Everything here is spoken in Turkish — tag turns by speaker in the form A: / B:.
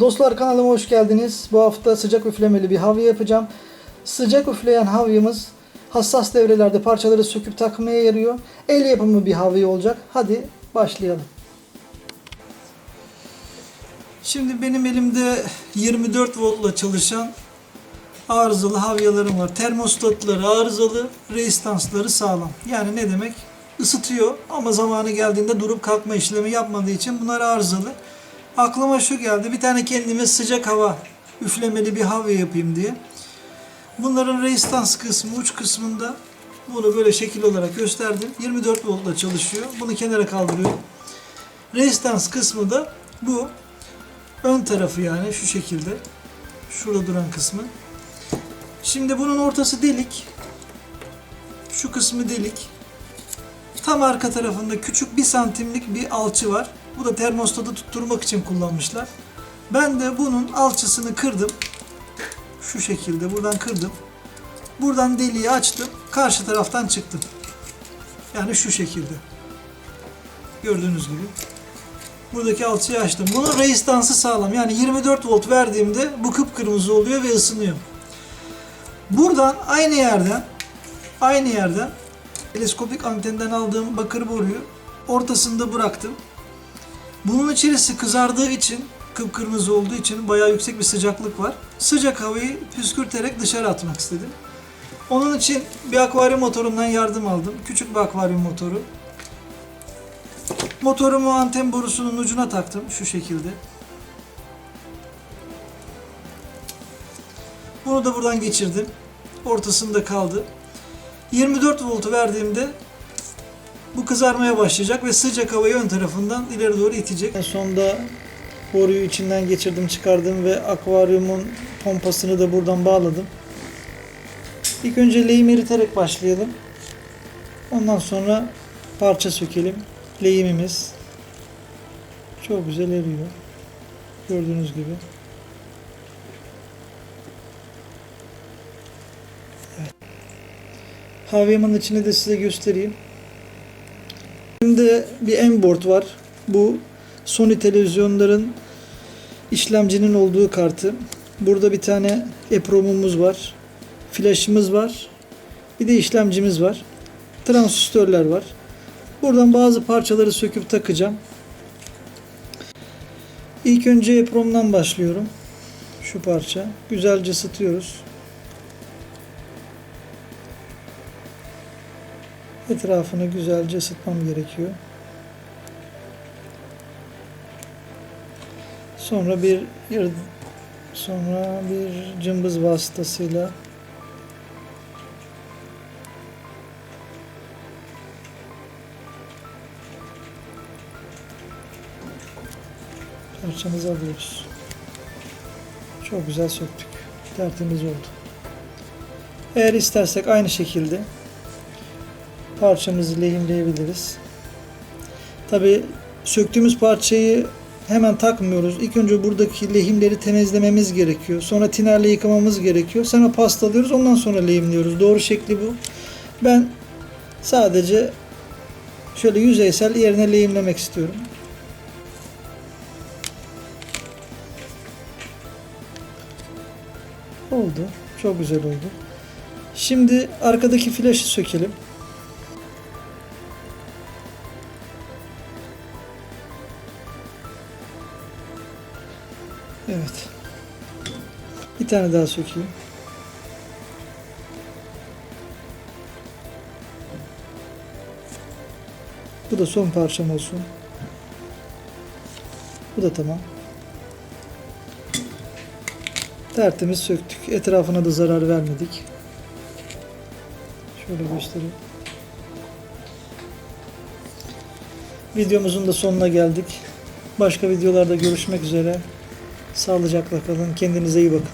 A: Dostlar kanalıma hoş geldiniz. Bu hafta sıcak üflemeli bir havya yapacağım. Sıcak üfleyen havyamız hassas devrelerde parçaları söküp takmaya yarıyor. El yapımı bir havya olacak. Hadi başlayalım. Şimdi benim elimde 24 voltla çalışan arızalı havyalarım var. Termostatları arızalı, rezistansları sağlam. Yani ne demek? Isıtıyor ama zamanı geldiğinde durup kalkma işlemi yapmadığı için bunlar arızalı. Aklıma şu geldi. Bir tane kendime sıcak hava üflemeli bir havya yapayım diye. Bunların rezistans kısmı uç kısmında bunu böyle şekil olarak gösterdim. 24 voltla çalışıyor. Bunu kenara kaldırıyorum. Rezistans kısmı da bu. Ön tarafı yani şu şekilde. Şurada duran kısmı. Şimdi bunun ortası delik. Şu kısmı delik. Tam arka tarafında küçük bir santimlik bir alçı var. Bu da termostatı tutturmak için kullanmışlar. Ben de bunun alçısını kırdım. Şu şekilde buradan kırdım. Buradan deliği açtım. Karşı taraftan çıktım. Yani şu şekilde. Gördüğünüz gibi. Buradaki alçıyı açtım. Bunun rezistansı sağlam. Yani 24 volt verdiğimde bu kıpkırmızı oluyor ve ısınıyor. Buradan aynı yerden aynı yerden teleskopik antenden aldığım bakır boruyu ortasında bıraktım. Bunun içerisi kızardığı için, kıpkırmızı olduğu için bayağı yüksek bir sıcaklık var. Sıcak havayı püskürterek dışarı atmak istedim. Onun için bir akvaryum motorundan yardım aldım. Küçük bir akvaryum motoru. Motorumu anten borusunun ucuna taktım şu şekilde. Bunu da buradan geçirdim. Ortasında kaldı. 24 voltu verdiğimde bu kızarmaya başlayacak ve sıcak havayı ön tarafından ileri doğru itecek. En sonda boruyu içinden geçirdim, çıkardım ve akvaryumun pompasını da buradan bağladım. İlk önce lehim eriterek başlayalım. Ondan sonra parça sökelim. Lehimimiz çok güzel eriyor. Gördüğünüz gibi. Havyamın içini de size göstereyim. Şimdi bir M-board var. Bu Sony televizyonların işlemcinin olduğu kartı. Burada bir tane EPROM'umuz var. Flash'ımız var. Bir de işlemcimiz var. Transistörler var. Buradan bazı parçaları söküp takacağım. İlk önce EPROM'dan başlıyorum. Şu parça. Güzelce ısıtıyoruz. Etrafını güzelce ısıtmam gerekiyor. Sonra bir sonra bir cımbız vasıtasıyla parçamızı alıyoruz. Çok güzel söktük. Tertemiz oldu. Eğer istersek aynı şekilde parçamızı lehimleyebiliriz. Tabi söktüğümüz parçayı hemen takmıyoruz. İlk önce buradaki lehimleri temizlememiz gerekiyor. Sonra tinerle yıkamamız gerekiyor. Sonra pastalıyoruz. Ondan sonra lehimliyoruz. Doğru şekli bu. Ben sadece şöyle yüzeysel yerine lehimlemek istiyorum. Oldu. Çok güzel oldu. Şimdi arkadaki flaşı sökelim. Evet. Bir tane daha sökeyim. Bu da son parçam olsun. Bu da tamam. Tertemiz söktük. Etrafına da zarar vermedik. Şöyle göstereyim. Videomuzun da sonuna geldik. Başka videolarda görüşmek üzere. Sağlıcakla kalın. Kendinize iyi bakın.